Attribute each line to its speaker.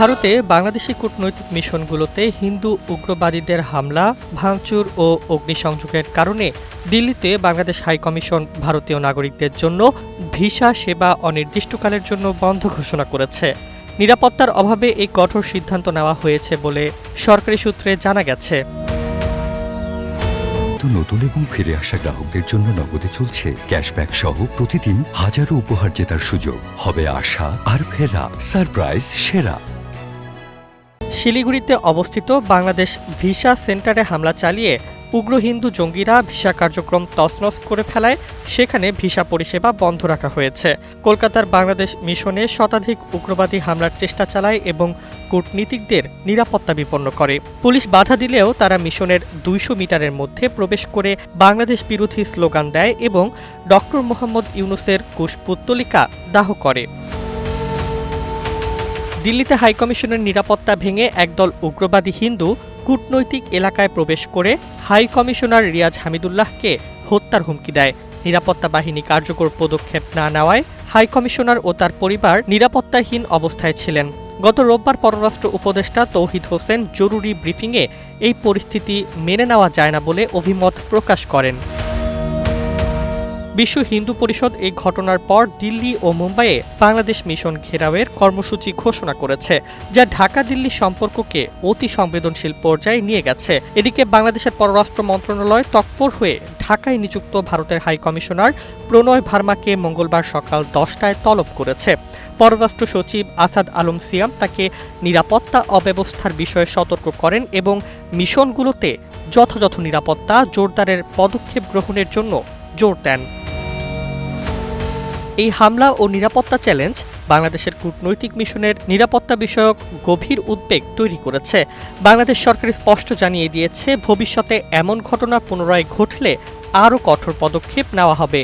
Speaker 1: ভারতে বাংলাদেশি কূটনৈতিক মিশনগুলোতে হিন্দু উগ্রবাদীদের হামলা, ভাঙচুর ও অগ্নিসংযোগের কারণে দিল্লিতে বাংলাদেশ হাইকমিশন ভারতীয় নাগরিকদের জন্য ভিসা সেবা অনির্দিষ্টকালের জন্য বন্ধ ঘোষণা করেছে। নিরাপত্তার অভাবে এই কঠোর সিদ্ধান্ত নেওয়া হয়েছে বলে সরকারি সূত্রে জানা গেছে।
Speaker 2: নতুন এবং ফিরে আসা গ্রাহকদের জন্য নগদে চলছে ক্যাশব্যাক সহ প্রতিদিন হাজারো উপহার জেতার সুযোগ। হবে আশা আর ফেরা, সারপ্রাইজ, সেরা।
Speaker 1: শিলিগুড়িতে অবস্থিত বাংলাদেশ ভিসা সেন্টারে হামলা চালিয়ে উগ্র হিন্দু জঙ্গিরা ভিসা কার্যক্রম তছনছ করে ফেলায়। সেখানে ভিসা পরিষেবা বন্ধ রাখা হয়েছে। কলকাতার বাংলাদেশ মিশনে শতাধিক উগ্রবাদী হামলার চেষ্টা চালায় এবং কূটনীতিকদের নিরাপত্তা বিপন্ন করে। পুলিশ বাধা দিলেও তারা মিশনের দুইশো মিটারের মধ্যে প্রবেশ করে বাংলাদেশ বিরোধী স্লোগান দেয় এবং ডক্টর মোহাম্মদ ইউনুসের কুশপুত্তলিকা দাহ করে। দিল্লিতে হাইকমিশনের নিরাপত্তা ভেঙে একদল উগ্রবাদী হিন্দু কূটনৈতিক এলাকায় প্রবেশ করে হাই কমিশনার রিয়াজ হামিদুল্লাহকে হত্যার হুমকি দেয়। নিরাপত্তা বাহিনী কার্যকর পদক্ষেপ না নেওয়ায় হাই কমিশনার ও তার পরিবার নিরাপত্তাহীন অবস্থায় ছিলেন। গত রোববার পররাষ্ট্র উপদেষ্টা তৌহিদ হোসেন জরুরি ব্রিফিংয়ে এই পরিস্থিতি মেনে নেওয়া যায় না বলে অভিমত প্রকাশ করেন। বিশ্ব হিন্দু পরিষদ এই ঘটনার পর দিল্লি ও মুম্বাইয়ে বাংলাদেশ মিশন ঘেরাওয়ের কর্মসূচি ঘোষণা করেছে, যা ঢাকা দিল্লি সম্পর্ককে অতি সংবেদনশীল পর্যায়ে নিয়ে গেছে। এদিকে বাংলাদেশের পররাষ্ট্র মন্ত্রণালয় তৎপর হয়ে ঢাকায় নিযুক্ত ভারতের হাই কমিশনার প্রণয় ভার্মাকে মঙ্গলবার সকাল দশটায় তলব করেছে। পররাষ্ট্র সচিব আসাদ আলম সিয়াম তাকে নিরাপত্তা অব্যবস্থার বিষয়ে সতর্ক করেন এবং মিশনগুলোতে যথাযথ নিরাপত্তা, জোরদারের পদক্ষেপ গ্রহণের জন্য জোর দেন। এই হামলা ও নিরাপত্তা চ্যালেঞ্জ বাংলাদেশের কূটনৈতিক মিশনের নিরাপত্তা বিষয়ক গভীর উদ্বেগ তৈরি করেছে। বাংলাদেশ সরকার স্পষ্ট জানিয়ে দিয়েছে, ভবিষ্যতে এমন ঘটনা পুনরায় ঘটলে আরও কঠোর পদক্ষেপ নেওয়া হবে।